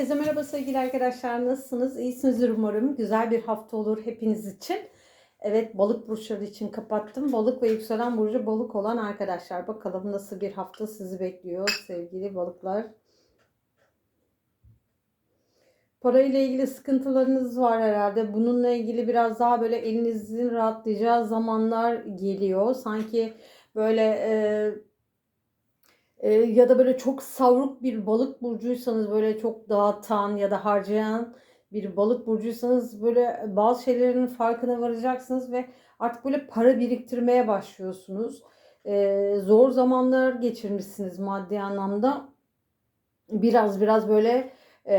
Herkese merhaba sevgili arkadaşlar. Nasılsınız? İyisinizdir umarım. Güzel bir hafta olur hepiniz için. Evet balık burçları için kapattım. Balık ve yükselen burcu balık olan arkadaşlar. Bakalım nasıl bir hafta sizi bekliyor sevgili balıklar. Parayla ilgili sıkıntılarınız var herhalde. Bununla ilgili biraz daha böyle elinizin rahatlayacağı zamanlar geliyor. Sanki böyle e, e, ya da böyle çok savruk bir balık burcuysanız böyle çok dağıtan ya da harcayan bir balık burcuysanız böyle bazı şeylerin farkına varacaksınız ve artık böyle para biriktirmeye başlıyorsunuz. E, zor zamanlar geçirmişsiniz maddi anlamda. Biraz biraz böyle e,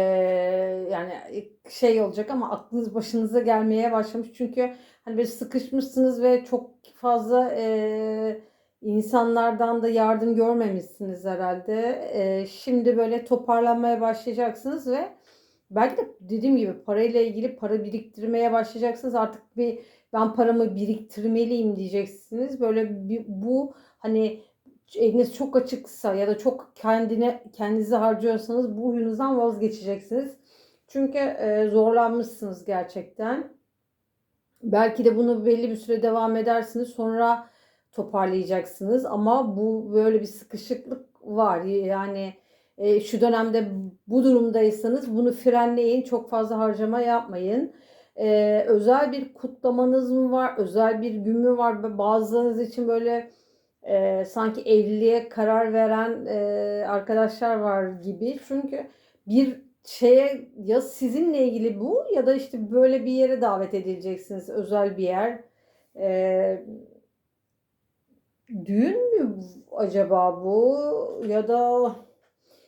yani şey olacak ama aklınız başınıza gelmeye başlamış. Çünkü hani böyle sıkışmışsınız ve çok fazla e, insanlardan da yardım görmemişsiniz herhalde. E, şimdi böyle toparlanmaya başlayacaksınız ve belki de dediğim gibi parayla ilgili para biriktirmeye başlayacaksınız. Artık bir ben paramı biriktirmeliyim diyeceksiniz. Böyle bir, bu hani eliniz çok açıksa ya da çok kendine kendinizi harcıyorsanız bu huyunuzdan vazgeçeceksiniz. Çünkü e, zorlanmışsınız gerçekten. Belki de bunu belli bir süre devam edersiniz. Sonra toparlayacaksınız ama bu böyle bir sıkışıklık var. Yani e, şu dönemde bu durumdaysanız bunu frenleyin. Çok fazla harcama yapmayın. E, özel bir kutlamanız mı var? Özel bir gün mü var? Bazılarınız için böyle e, sanki evliliğe karar veren e, arkadaşlar var gibi. Çünkü bir şeye ya sizinle ilgili bu ya da işte böyle bir yere davet edileceksiniz. Özel bir yer. E, düğün mü acaba bu ya da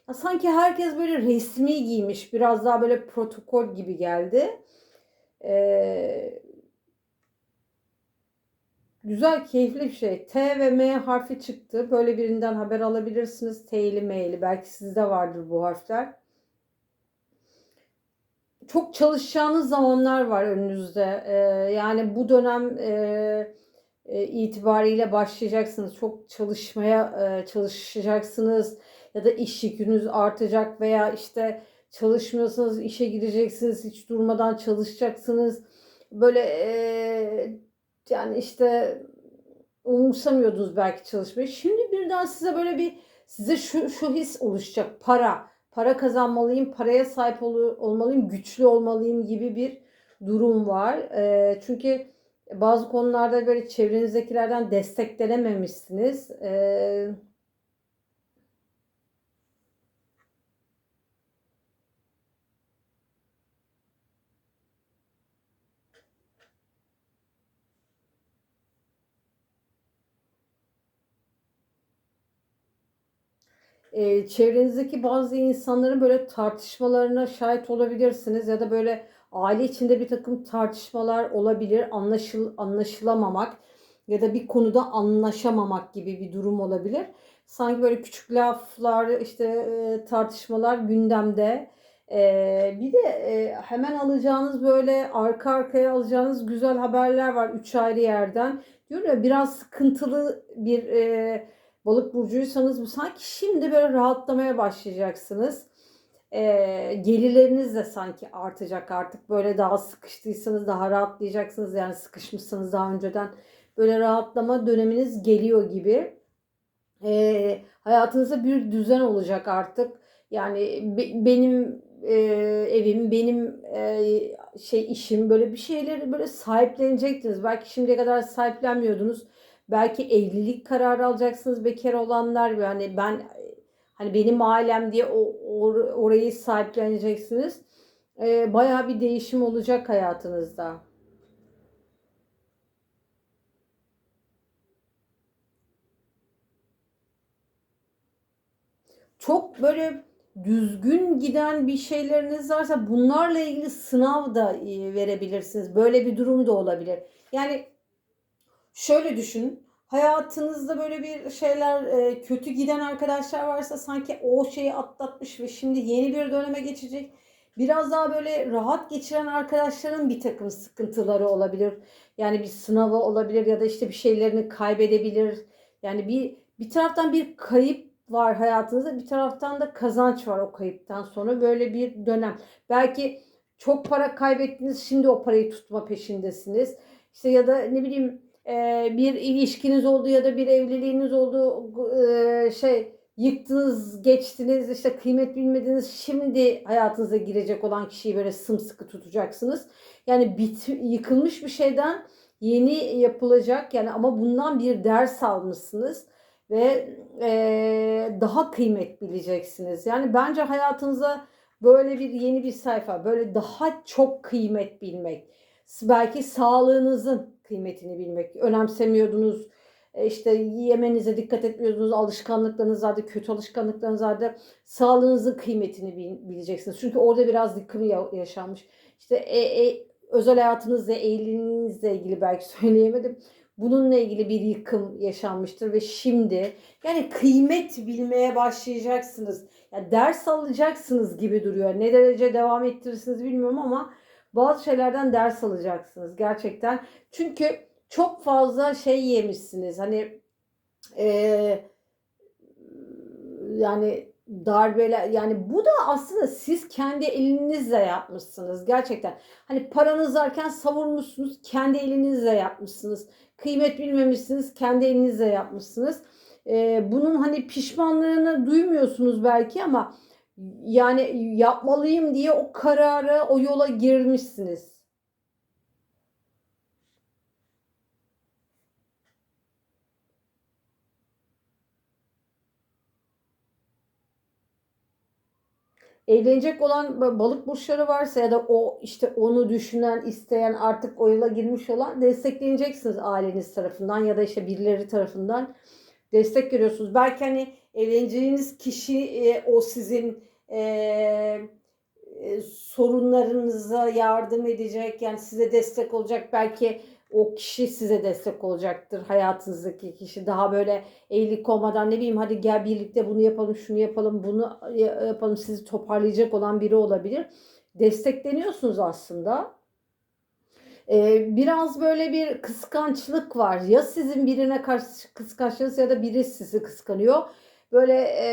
ya sanki herkes böyle resmi giymiş biraz daha böyle protokol gibi geldi. Ee, güzel keyifli bir şey. T ve M harfi çıktı. Böyle birinden haber alabilirsiniz. T'li M'li belki sizde vardır bu harfler. Çok çalışacağınız zamanlar var önünüzde. Ee, yani bu dönem e, e, itibariyle başlayacaksınız. Çok çalışmaya e, çalışacaksınız ya da iş yükünüz artacak veya işte çalışmıyorsanız işe gireceksiniz. Hiç durmadan çalışacaksınız. Böyle e, yani işte umursamıyordunuz belki çalışmayı. Şimdi birden size böyle bir size şu, şu his oluşacak. Para. Para kazanmalıyım, paraya sahip ol, olmalıyım, güçlü olmalıyım gibi bir durum var. E, çünkü bazı konularda böyle çevrenizdekilerden desteklenememişsiniz. Ee, e, çevrenizdeki bazı insanların böyle tartışmalarına şahit olabilirsiniz ya da böyle aile içinde bir takım tartışmalar olabilir, anlaşıl anlaşılamamak ya da bir konuda anlaşamamak gibi bir durum olabilir. Sanki böyle küçük laflar, işte e, tartışmalar gündemde. E, bir de e, hemen alacağınız böyle arka arkaya alacağınız güzel haberler var üç ayrı yerden. Diyor ya biraz sıkıntılı bir balık burcuysanız bu sanki şimdi böyle rahatlamaya başlayacaksınız e, gelirleriniz de sanki artacak artık. Böyle daha sıkıştıysanız daha rahatlayacaksınız. Yani sıkışmışsanız daha önceden böyle rahatlama döneminiz geliyor gibi. E, hayatınızda bir düzen olacak artık. Yani be, benim e, evim, benim e, şey işim böyle bir şeyleri böyle sahiplenecektiniz. Belki şimdiye kadar sahiplenmiyordunuz. Belki evlilik kararı alacaksınız bekar olanlar. Yani ben Hani benim ailem diye or, orayı sahipleneceksiniz. Ee, bayağı bir değişim olacak hayatınızda. Çok böyle düzgün giden bir şeyleriniz varsa bunlarla ilgili sınav da e, verebilirsiniz. Böyle bir durum da olabilir. Yani şöyle düşün hayatınızda böyle bir şeyler e, kötü giden arkadaşlar varsa sanki o şeyi atlatmış ve şimdi yeni bir döneme geçecek. Biraz daha böyle rahat geçiren arkadaşların bir takım sıkıntıları olabilir. Yani bir sınavı olabilir ya da işte bir şeylerini kaybedebilir. Yani bir bir taraftan bir kayıp var hayatınızda. Bir taraftan da kazanç var o kayıptan sonra. Böyle bir dönem. Belki çok para kaybettiniz. Şimdi o parayı tutma peşindesiniz. İşte ya da ne bileyim e, bir ilişkiniz oldu ya da bir evliliğiniz oldu. E, şey yıktınız, geçtiniz, işte kıymet bilmediniz. Şimdi hayatınıza girecek olan kişiyi böyle sımsıkı tutacaksınız. Yani bit, yıkılmış bir şeyden yeni yapılacak yani ama bundan bir ders almışsınız ve e, daha kıymet bileceksiniz. Yani bence hayatınıza böyle bir yeni bir sayfa, böyle daha çok kıymet bilmek, belki sağlığınızın kıymetini bilmek, önemsemiyordunuz, e, işte yemenize dikkat etmiyordunuz, alışkanlıklarınız vardı, kötü alışkanlıklarınız vardı. Sağlığınızın kıymetini bileceksiniz. Çünkü orada biraz yıkım yaşanmış. İşte e, e, özel hayatınızla, evliliğinizle ilgili belki söyleyemedim. Bununla ilgili bir yıkım yaşanmıştır ve şimdi yani kıymet bilmeye başlayacaksınız. Yani ders alacaksınız gibi duruyor. Ne derece devam ettirirsiniz bilmiyorum ama bazı şeylerden ders alacaksınız gerçekten. Çünkü çok fazla şey yemişsiniz. Hani e, yani darbeler yani bu da aslında siz kendi elinizle yapmışsınız gerçekten. Hani paranız varken savurmuşsunuz kendi elinizle yapmışsınız. Kıymet bilmemişsiniz kendi elinizle yapmışsınız. Ee, bunun hani pişmanlığını duymuyorsunuz belki ama yani yapmalıyım diye o karara o yola girmişsiniz. evlenecek olan balık burçları varsa ya da o işte onu düşünen, isteyen, artık o yıla girmiş olan destekleneceksiniz aileniz tarafından ya da işte birileri tarafından destek görüyorsunuz. Belki hani evleneceğiniz kişi e, o sizin e, e, sorunlarınıza yardım edecek yani size destek olacak belki o kişi size destek olacaktır. Hayatınızdaki kişi daha böyle evlilik olmadan ne bileyim hadi gel birlikte bunu yapalım, şunu yapalım, bunu yapalım sizi toparlayacak olan biri olabilir. Destekleniyorsunuz aslında. Ee, biraz böyle bir kıskançlık var. Ya sizin birine karşı kıskançlığınız ya da biri sizi kıskanıyor. Böyle e,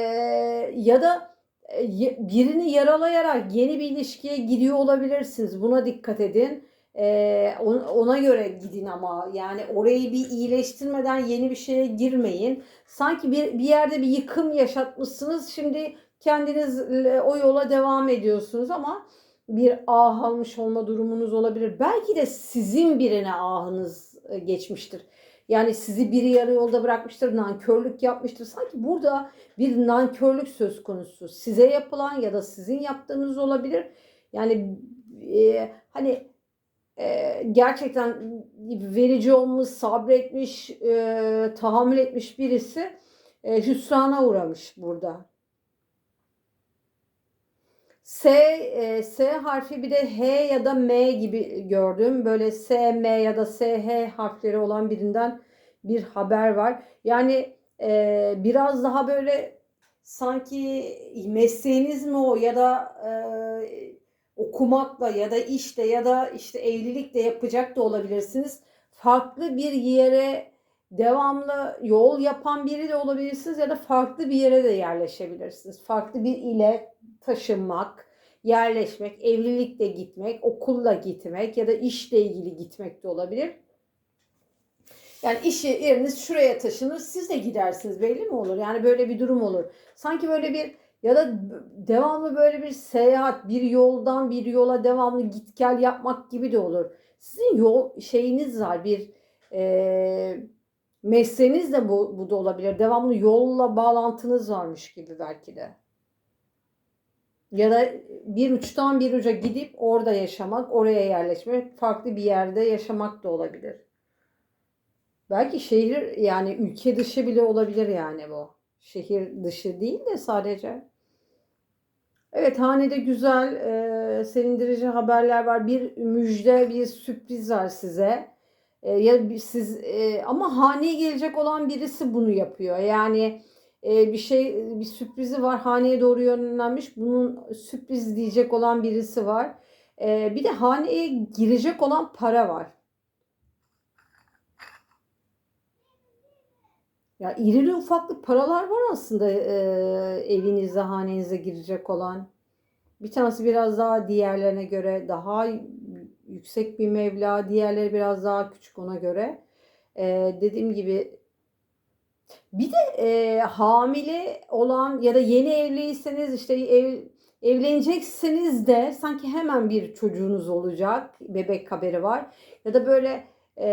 ya da e, birini yaralayarak yeni bir ilişkiye gidiyor olabilirsiniz. Buna dikkat edin ee, ona göre gidin ama yani orayı bir iyileştirmeden yeni bir şeye girmeyin. Sanki bir, bir yerde bir yıkım yaşatmışsınız. Şimdi kendiniz o yola devam ediyorsunuz ama bir ah almış olma durumunuz olabilir. Belki de sizin birine ahınız e, geçmiştir. Yani sizi biri yarı yolda bırakmıştır, nankörlük yapmıştır. Sanki burada bir nankörlük söz konusu. Size yapılan ya da sizin yaptığınız olabilir. Yani e, hani e, gerçekten verici olmuş, sabretmiş, e, tahammül etmiş birisi e, hüsrana uğramış burada. S, e, S harfi bir de H ya da M gibi gördüm. Böyle S, M ya da S, H harfleri olan birinden bir haber var. Yani e, biraz daha böyle sanki mesleğiniz mi o ya da e, okumakla ya da işte ya da işte evlilikle yapacak da olabilirsiniz. Farklı bir yere devamlı yol yapan biri de olabilirsiniz ya da farklı bir yere de yerleşebilirsiniz. Farklı bir ile taşınmak, yerleşmek, evlilikle gitmek, okulla gitmek ya da işle ilgili gitmek de olabilir. Yani iş yeriniz şuraya taşınır, siz de gidersiniz belli mi olur? Yani böyle bir durum olur. Sanki böyle bir ya da devamlı böyle bir seyahat, bir yoldan bir yola devamlı git gel yapmak gibi de olur. Sizin yol şeyiniz var, bir e, mesleğiniz de bu, bu da olabilir. Devamlı yolla bağlantınız varmış gibi belki de. Ya da bir uçtan bir uca gidip orada yaşamak, oraya yerleşmek, farklı bir yerde yaşamak da olabilir. Belki şehir yani ülke dışı bile olabilir yani bu. Şehir dışı değil de sadece. Evet hanede güzel, e, sevindirici haberler var. Bir müjde, bir sürpriz var size. E, ya siz e, ama haneye gelecek olan birisi bunu yapıyor. Yani e, bir şey, bir sürprizi var. Haneye doğru yönlenmiş. Bunun sürpriz diyecek olan birisi var. E, bir de haneye girecek olan para var. Ya irili ufaklı paralar var aslında e, evinize, hanenize girecek olan. Bir tanesi biraz daha diğerlerine göre daha yüksek bir meblağ, diğerleri biraz daha küçük ona göre. E, dediğim gibi bir de e, hamile olan ya da yeni evliyseniz işte ev, evlenecekseniz de sanki hemen bir çocuğunuz olacak. Bebek haberi var. Ya da böyle e,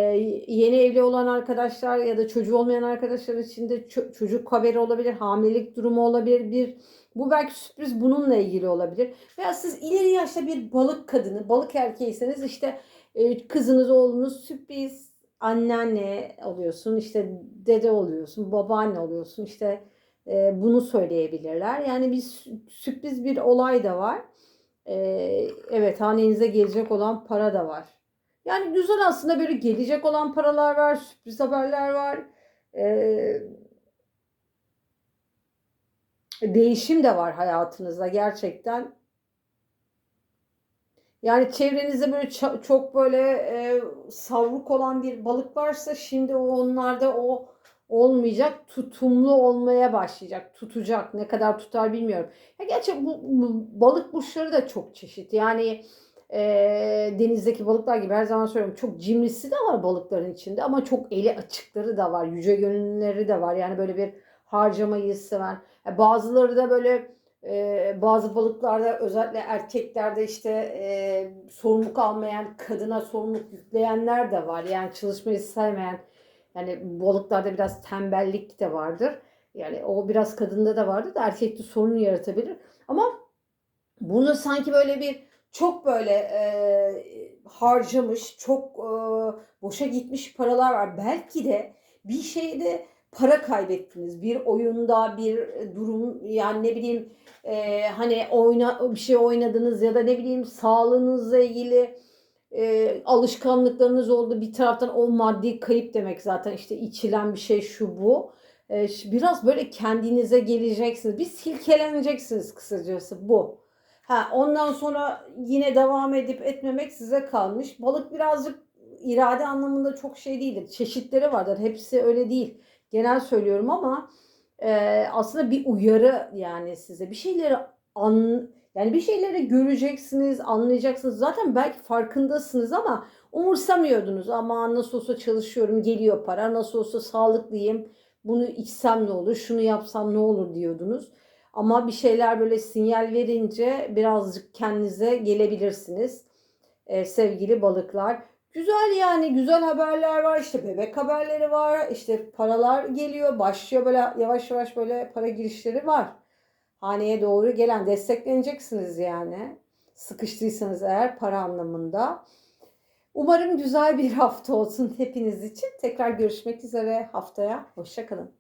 yeni evli olan arkadaşlar ya da çocuğu olmayan arkadaşlar için de ço- çocuk haberi olabilir. Hamilelik durumu olabilir. Bir bu belki sürpriz bununla ilgili olabilir. Veya siz ileri yaşta bir balık kadını, balık erkeğiyseniz işte e, kızınız, oğlunuz sürpriz anneanne oluyorsun, işte dede oluyorsun, babaanne oluyorsun, işte e, bunu söyleyebilirler. Yani bir sü- sürpriz bir olay da var. E, evet hanenize gelecek olan para da var. Yani güzel aslında böyle gelecek olan paralar var, sürpriz haberler var. E, değişim de var hayatınızda gerçekten. Yani çevrenizde böyle çok böyle e, savruk olan bir balık varsa şimdi o onlarda o olmayacak. Tutumlu olmaya başlayacak. Tutacak. Ne kadar tutar bilmiyorum. Ya gerçi bu, bu balık burçları da çok çeşit. Yani e, denizdeki balıklar gibi her zaman söylüyorum. Çok cimrisi de var balıkların içinde ama çok eli açıkları da var. Yüce gönülleri de var. Yani böyle bir harcamayı seven. Bazıları da böyle ee, bazı balıklarda özellikle erkeklerde işte e, sorumluluk almayan kadına sorumluluk yükleyenler de var. Yani çalışmayı sevmeyen yani balıklarda biraz tembellik de vardır. Yani o biraz kadında da vardır da erkekte sorun yaratabilir. Ama bunu sanki böyle bir çok böyle e, harcamış, çok e, boşa gitmiş paralar var. Belki de bir şeyde para kaybettiniz. Bir oyunda bir durum yani ne bileyim e, hani oyna bir şey oynadınız ya da ne bileyim sağlığınızla ilgili e, alışkanlıklarınız oldu. Bir taraftan o maddi kayıp demek zaten işte içilen bir şey şu bu. E, biraz böyle kendinize geleceksiniz. Bir silkeleneceksiniz kısacası bu. Ha, ondan sonra yine devam edip etmemek size kalmış. Balık birazcık irade anlamında çok şey değildir. Çeşitleri vardır. Hepsi öyle değil. Genel söylüyorum ama e, aslında bir uyarı yani size bir şeyleri an yani bir şeyleri göreceksiniz, anlayacaksınız. Zaten belki farkındasınız ama umursamıyordunuz. Ama nasıl olsa çalışıyorum, geliyor para. Nasıl olsa sağlıklıyım. Bunu içsem ne olur, şunu yapsam ne olur diyordunuz. Ama bir şeyler böyle sinyal verince birazcık kendinize gelebilirsiniz. Ee, sevgili balıklar. Güzel yani güzel haberler var işte bebek haberleri var işte paralar geliyor başlıyor böyle yavaş yavaş böyle para girişleri var. Haneye doğru gelen destekleneceksiniz yani sıkıştıysanız eğer para anlamında. Umarım güzel bir hafta olsun hepiniz için. Tekrar görüşmek üzere haftaya. Hoşçakalın.